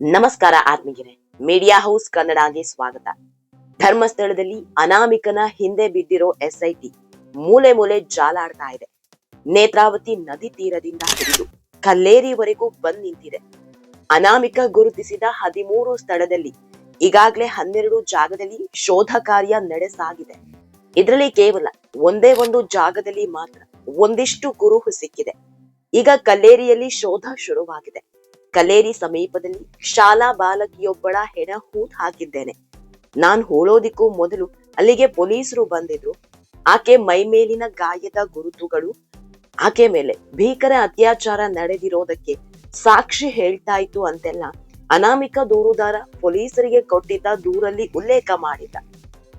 ನಮಸ್ಕಾರ ಆತ್ಮೀಯರೇ. Media house ಕನ್ನಡಗೆ ಸ್ವಾಗತ. ಧರ್ಮಸ್ಥಳದಲ್ಲಿ ಅನಾಮಿಕನ ಹಿಂದೆ ಬಿದ್ದಿರೋ ಎಸ್ಐಟಿ ಮೂಲೆ ಮೂಲೆ ಜಾಲಾಡ್ತಾ ಇದೆ. ನೇತ್ರಾವತಿ ನದಿ ತೀರದಿಂದ ಹಿಡಿದು ಕಲ್ಲೇರಿವರೆಗೂ ಬಂದ್ ನಿಂತಿದೆ. ಅನಾಮಿಕ ಗುರುತಿಸಿದ ಹದಿಮೂರು ಸ್ಥಳದಲ್ಲಿ ಈಗಾಗಲೇ ಹನ್ನೆರಡು ಜಾಗದಲ್ಲಿ ಶೋಧ ಕಾರ್ಯ ನಡೆಸಾಗಿದೆ. ಇದರಲ್ಲಿ ಕೇವಲ ಒಂದೇ ಒಂದು ಜಾಗದಲ್ಲಿ ಮಾತ್ರ ಒಂದಿಷ್ಟು ಕುರುಹು ಸಿಕ್ಕಿದೆ. ಈಗ ಕಲ್ಲೇರಿಯಲ್ಲಿ ಶೋಧ ಶುರುವಾಗಿದೆ. ಕಲೇರಿ ಸಮೀಪದಲ್ಲಿ ಶಾಲಾ ಬಾಲಕಿಯೊಬ್ಬಳ ಹೆಣ ಹೂತ್ ಹಾಕಿದ್ದೇನೆ. ನಾನ್ ಹೋಳೋದಿಕ್ಕೂ ಮೊದಲು ಅಲ್ಲಿಗೆ ಪೊಲೀಸರು ಬಂದಿದ್ರು. ಆಕೆ ಮೈಮೇಲಿನ ಗಾಯದ ಗುರುತುಗಳು, ಆಕೆ ಮೇಲೆ ಭೀಕರ ಅತ್ಯಾಚಾರ ನಡೆದಿರೋದಕ್ಕೆ ಸಾಕ್ಷಿ ಹೇಳ್ತಾ ಇತ್ತು ಅಂತೆಲ್ಲ ಅನಾಮಿಕ ದೂರುದಾರ ಪೊಲೀಸರಿಗೆ ಕೊಟ್ಟಿದ್ದ ದೂರಲ್ಲಿ ಉಲ್ಲೇಖ ಮಾಡಿದ್ದ.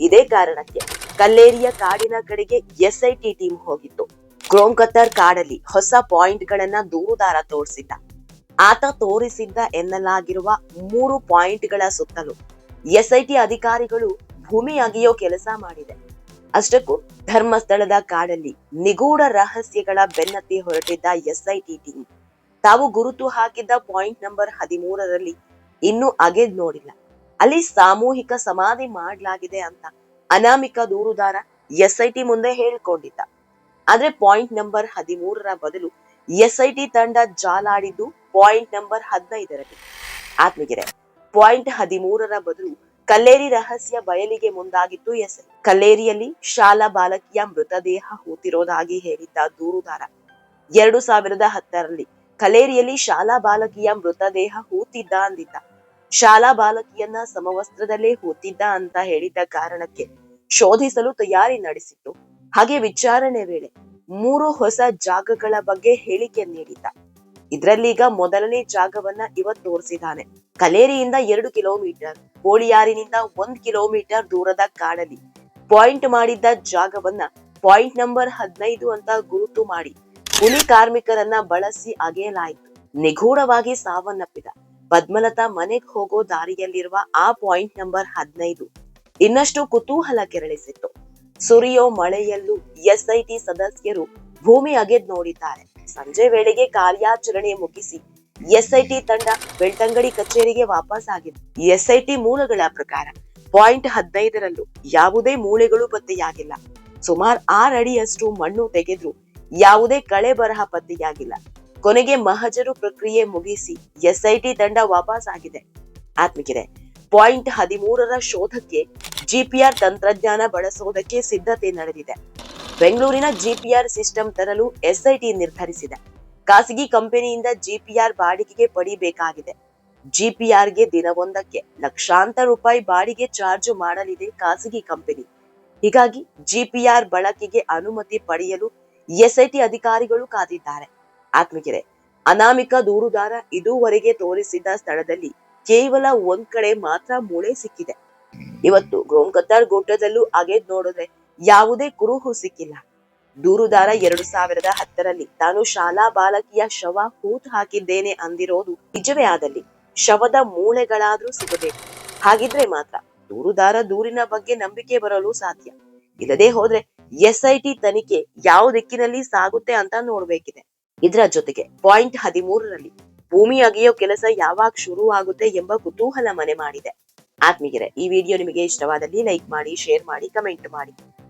ಇದೇ ಕಾರಣಕ್ಕೆ ಕಲ್ಲೇರಿಯ ಕಾಡಿನ ಕಡೆಗೆ ಎಸ್ಐಟಿ ಟೀಮ್ ಹೋಗಿತ್ತು. ಕ್ರೋಂಕತ್ತರ್ ಕಾಡಲ್ಲಿ ಹೊಸ ಪಾಯಿಂಟ್ ಗಳನ್ನ ದೂರುದಾರ ತೋರಿಸಿದ್ದ. ಆತ ತೋರಿಸಿದ್ದ ಎನ್ನಲಾಗಿರುವ ಮೂರು ಪಾಯಿಂಟ್ಗಳ ಸುತ್ತಲೂ ಎಸ್ಐಟಿ ಅಧಿಕಾರಿಗಳು ಭೂಮಿ ಅಗೆಯೋ ಕೆಲಸ ಮಾಡಿದೆ. ಅಷ್ಟಕ್ಕೂ ಧರ್ಮಸ್ಥಳದ ಕಾಡಲ್ಲಿ ನಿಗೂಢ ರಹಸ್ಯಗಳ ಬೆನ್ನತ್ತಿ ಹೊರಟಿದ್ದ ಎಸ್ಐಟಿ ಟೀಮ್ ತಾವು ಗುರುತು ಹಾಕಿದ್ದ ಪಾಯಿಂಟ್ ನಂಬರ್ ಹದಿಮೂರರಲ್ಲಿ ಇನ್ನೂ ಅಗೆದ್ ನೋಡಿಲ್ಲ. ಅಲ್ಲಿ ಸಾಮೂಹಿಕ ಸಮಾಧಿ ಮಾಡಲಾಗಿದೆ ಅಂತ ಅನಾಮಿಕ ದೂರುದಾರ ಎಸ್ಐಟಿ ಮುಂದೆ ಹೇಳ್ಕೊಂಡಿದ್ದ. ಆದ್ರೆ ಪಾಯಿಂಟ್ ನಂಬರ್ ಹದಿಮೂರರ ಬದಲು ಎಸ್ಐಟಿ ತಂಡ ಜಾಲಾಡಿದ್ದು ಪಾಯಿಂಟ್ ನಂಬರ್ ಹದಿನೈದರಲ್ಲಿ ಆತ್ಮಗೆರೆ ಪಾಯಿಂಟ್ ಹದಿಮೂರರ ಬದಲು ಕಲ್ಲೇರಿ ರಹಸ್ಯ ಬಯಲಿಗೆ ಮುಂದಾಗಿತ್ತು ಎಸ್. ಕಲ್ಲೇರಿಯಲ್ಲಿ ಶಾಲಾ ಬಾಲಕಿಯ ಮೃತದೇಹ ಹೂತಿರೋದಾಗಿ ಹೇಳಿದ್ದ ದೂರುದಾರ. ಎರಡು ಸಾವಿರದ ಹತ್ತರಲ್ಲಿ ಕಲೇರಿಯಲ್ಲಿ ಶಾಲಾ ಬಾಲಕಿಯ ಮೃತದೇಹ ಹೂತಿದ್ದ ಅಂದಿದ್ದ. ಶಾಲಾ ಬಾಲಕಿಯನ್ನ ಸಮವಸ್ತ್ರದಲ್ಲೇ ಹೂತಿದ್ದ ಅಂತ ಹೇಳಿದ್ದ ಕಾರಣಕ್ಕೆ ಶೋಧಿಸಲು ತಯಾರಿ ನಡೆಸಿತ್ತು. ಹಾಗೆ ವಿಚಾರಣೆ ವೇಳೆ ಮೂರು ಹೊಸ ಜಾಗಗಳ ಬಗ್ಗೆ ಹೇಳಿಕೆ ನೀಡಿದ್ದ. ಇದ್ರಲ್ಲೀಗ ಮೊದಲನೇ ಜಾಗವನ್ನ ಇವತ್ ತೋರಿಸಿದ್ದಾನೆ ಕಲೇರಿಯಿಂದ ಎರಡು ಕಿಲೋಮೀಟರ್, ಕೋಳಿಯಾರಿನಿಂದ ಒಂದ್ ಕಿಲೋಮೀಟರ್ ದೂರದ ಕಾಡಲ್ಲಿ. ಪಾಯಿಂಟ್ ಮಾಡಿದ್ದ ಜಾಗವನ್ನ ಪಾಯಿಂಟ್ ನಂಬರ್ ಹದಿನೈದು ಅಂತ ಗುರುತು ಮಾಡಿ ಹುಲಿ ಕಾರ್ಮಿಕರನ್ನ ಬಳಸಿ ಅಗೆಯಲಾಯಿತು. ನಿಗೂಢವಾಗಿ ಸಾವನ್ನಪ್ಪಿದ. ಪದ್ಮಲತಾ ಮನೆಗ್ ಹೋಗೋ ದಾರಿಯಲ್ಲಿರುವ ಆ ಪಾಯಿಂಟ್ ನಂಬರ್ ಹದಿನೈದು. ಇನ್ನಷ್ಟು ಕುತೂಹಲ ಕೆರಳಿಸಿತ್ತು. ಸುರಿಯೋ ಮಳೆಯಲ್ಲೂ ಎಸ್ಐಟಿ ಸದಸ್ಯರು ಭೂಮಿ ಅಗೆದ್ ನೋಡಿದ್ದಾರೆ. ಸಂಜೆ ವೇಳೆಗೆ ಕಾರ್ಯಾಚರಣೆ ಮುಗಿಸಿ ಎಸ್ಐಟಿ ತಂಡ ಬೆಳ್ತಂಗಡಿ ಕಚೇರಿಗೆ ವಾಪಸ್ ಆಗಿದೆ ಎಸ್ಐಟಿ ಮೂಲಗಳ ಪ್ರಕಾರ ಪಾಯಿಂಟ್ ಹದಿನೈದರಲ್ಲೂ ಯಾವುದೇ ಮೂಳೆಗಳು ಪತ್ತೆಯಾಗಿಲ್ಲ. ಸುಮಾರು ಆರ್ ಅಡಿಯಷ್ಟು ಮಣ್ಣು ತೆಗೆದ್ರು ಯಾವುದೇ ಕಳೆ ಬರಹ ಪತ್ತೆಯಾಗಿಲ್ಲ. ಕೊನೆಗೆ ಮಹಜರು ಪ್ರಕ್ರಿಯೆ ಮುಗಿಸಿ ಎಸ್ಐಟಿ ತಂಡ ವಾಪಸ್ ಆಗಿದೆ. ಆತ್ಮಕಿದೆ ಪಾಯಿಂಟ್ ಹದಿಮೂರರ ಶೋಧಕ್ಕೆ ಜಿಪಿಆರ್ ತಂತ್ರಜ್ಞಾನ ಬಳಸುವುದಕ್ಕೆ ಸಿದ್ಧತೆ ನಡೆದಿದೆ. ಬೆಂಗಳೂರಿನ ಜಿಪಿಆರ್ ಸಿಸ್ಟಮ್ ತರಲು ಎಸ್ಐಟಿ ನಿರ್ಧರಿಸಿದೆ. ಖಾಸಗಿ ಕಂಪನಿಯಿಂದ ಜಿಪಿಆರ್ ಬಾಡಿಗೆಗೆ ಪಡಿಬೇಕಾಗಿದೆ. ಜಿಪಿಆರ್ಗೆ ದಿನವೊಂದಕ್ಕೆ ಲಕ್ಷಾಂತರ ರೂಪಾಯಿ ಬಾಡಿಗೆ ಚಾರ್ಜ್ ಮಾಡಲಿದೆ ಖಾಸಗಿ ಕಂಪನಿ. ಹೀಗಾಗಿ ಜಿಪಿಆರ್ ಬಳಕೆಗೆ ಅನುಮತಿ ಪಡೆಯಲು ಎಸ್ಐಟಿ ಅಧಿಕಾರಿಗಳು ಕಾದಿದ್ದಾರೆ. ಆತ್ಮಗೆರೆ ಅನಾಮಿಕ ದೂರುದಾರ ಇದುವರೆಗೆ ತೋರಿಸಿದ್ದ ಸ್ಥಳದಲ್ಲಿ ಕೇವಲ ಒಂದ್ ಕಡೆ ಮಾತ್ರ ಮೂಳೆ ಸಿಕ್ಕಿದೆ. ಇವತ್ತು ಗೋಂಕತಾರ್ ಗೋಟದಲ್ಲೂ ಅಗೆದ್ ನೋಡಿದ್ರೆ ಯಾವುದೇ ಕುರುಹು ಸಿಕ್ಕಿಲ್ಲ. ದೂರುದಾರ ಎರಡು ಸಾವಿರದ ಹತ್ತರಲ್ಲಿ ತಾನು ಶಾಲಾ ಬಾಲಕಿಯ ಶವ ಹೂತ್ ಹಾಕಿದ್ದೇನೆ ಅಂದಿರೋದು ನಿಜವೇ ಆದಲ್ಲಿ. ಶವದ ಮೂಳೆಗಳಾದ್ರೂ ಸಿಗಬೇಕು. ಹಾಗಿದ್ರೆ ಮಾತ್ರ ದೂರುದಾರ ದೂರಿನ ಬಗ್ಗೆ ನಂಬಿಕೆ ಬರಲು ಸಾಧ್ಯ. ಇಲ್ಲದೆ ಹೋದ್ರೆ ಎಸ್ಐಟಿ ತನಿಖೆ ಯಾವ ದಿಕ್ಕಿನಲ್ಲಿ ಸಾಗುತ್ತೆ ಅಂತ ನೋಡ್ಬೇಕಿದೆ. ಇದರ ಜೊತೆಗೆ ಪಾಯಿಂಟ್ ಹದಿಮೂರರಲ್ಲಿ ಭೂಮಿ ಅಗೆಯೋ ಕೆಲಸ ಯಾವಾಗ ಶುರು ಆಗುತ್ತೆ ಎಂಬ ಕುತೂಹಲ ಮನೆ ಮಾಡಿದೆ. ಆತ್ಮೀಯರೇ, ಈ ವಿಡಿಯೋ ನಿಮಗೆ ಇಷ್ಟವಾದಲ್ಲಿ ಲೈಕ್ ಮಾಡಿ, ಶೇರ್ ಮಾಡಿ, ಕಮೆಂಟ್ ಮಾಡಿ.